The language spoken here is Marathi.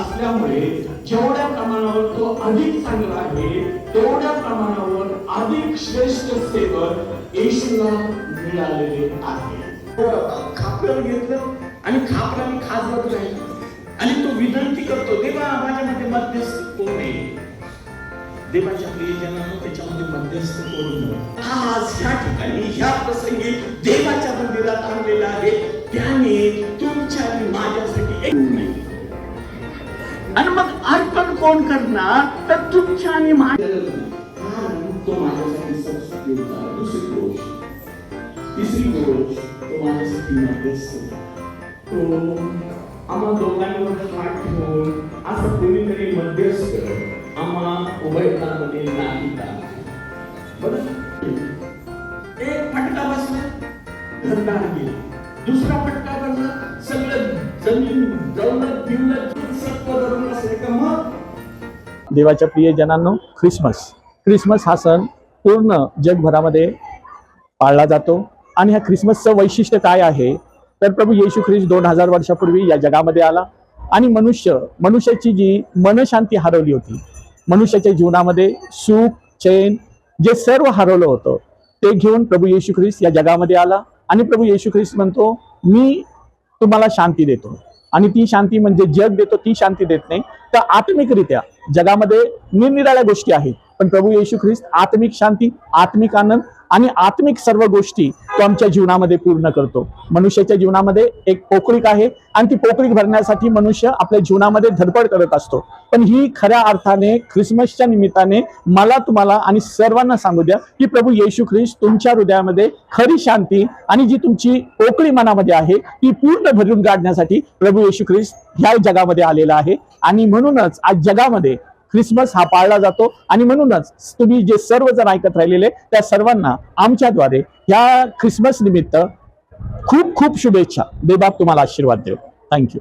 असल्यामुळे जेवढ्या प्रमाणावर तो अधिक चांगला आहे तेवढ्या प्रमाणावर अधिक श्रेष्ठ सेवक येशूला मिळालेले आहे. खापर घेतलं आणि खापराने खाजवत नाही आणि तो विनंती करतो देवा माझ्यामध्ये मध्यस्थ कोण आहे? देवाच्या प्रियजनानं त्याच्यामध्ये मध्यस्थ करून आज ह्या ठिकाणी ह्या प्रसंगी देवाच्या मंदिरात आणलेला आहे. त्याने तुमच्या आणि माझ्यासाठी एक नाही आणि मग अर्पण कोण करणार? तर तुमच्या आणि तिसरी गोष्ट तो माझ्यासाठी मध्यस्थ तो आम्हा दोघांवर हात ठेवून असं कोणीतरी मध्यस्थ आम्हा उभयतामध्ये नाही का बरं एक फटका बसला. गेला दुसरा फटका बसला. देवाच्या प्रियजनांनो ख्रिसमस. ख्रिसमस हा सण पूर्ण जगभरामध्ये पाळला जातो. आणि ह्या ख्रिसमसचं वैशिष्ट्य काय आहे? तर प्रभू येशू ख्रिस्त दोन हजार वर्षापूर्वी या जगामध्ये आला. आणि मनुष्य मनुष्याची जी मनशांती हरवली होती मनुष्याच्या जीवनामध्ये सुख चैन जे सर्व हरवलं होतं ते घेऊन प्रभू येशू ख्रिस्त या जगामध्ये आला. आणि प्रभू येशू ख्रिस्त म्हणतो मी तुम्हाला शांती देतो. आणि ती शांती म्हणजे जग देतो ती शांती देत नाही. तर आत्मिकरित्या जगामध्ये निरनिराळ्या गोष्टी आहेत. पण प्रभू येशू ख्रिस्त आत्मिक शांती आत्मिक आनंद आणि आत्मिक सर्व गोष्टी तो आमच्या जीवनामध्ये पूर्ण करतो. मनुष्याच्या जीवनामध्ये एक पोकळीक आहे आणि ती पोकळीक भरण्यासाठी मनुष्य आपल्या जीवनामध्ये धडपड करत असतो. पण ही खऱ्या अर्थाने ख्रिसमसच्या निमित्ताने मला तुम्हाला आणि सर्वांना सांगू द्या की प्रभू येशू ख्रिस्त तुमच्या हृदयामध्ये खरी शांती आणि जी तुमची पोकळी मनामध्ये आहे ती पूर्ण भरून काढण्यासाठी प्रभू येशू ख्रिस्त ह्या जगामध्ये आलेला आहे. आणि म्हणूनच आज जगामध्ये ख्रिसमस हा पाळला जातो. आणि म्हणूनच तुम्ही जे सर्व जण ऐकत राहिलेले त्या सर्वांना आमच्याद्वारे ह्या ख्रिसमस निमित्त खूप खूप शुभेच्छा. बेबाब तुम्हाला आशीर्वाद देव. थँक्यू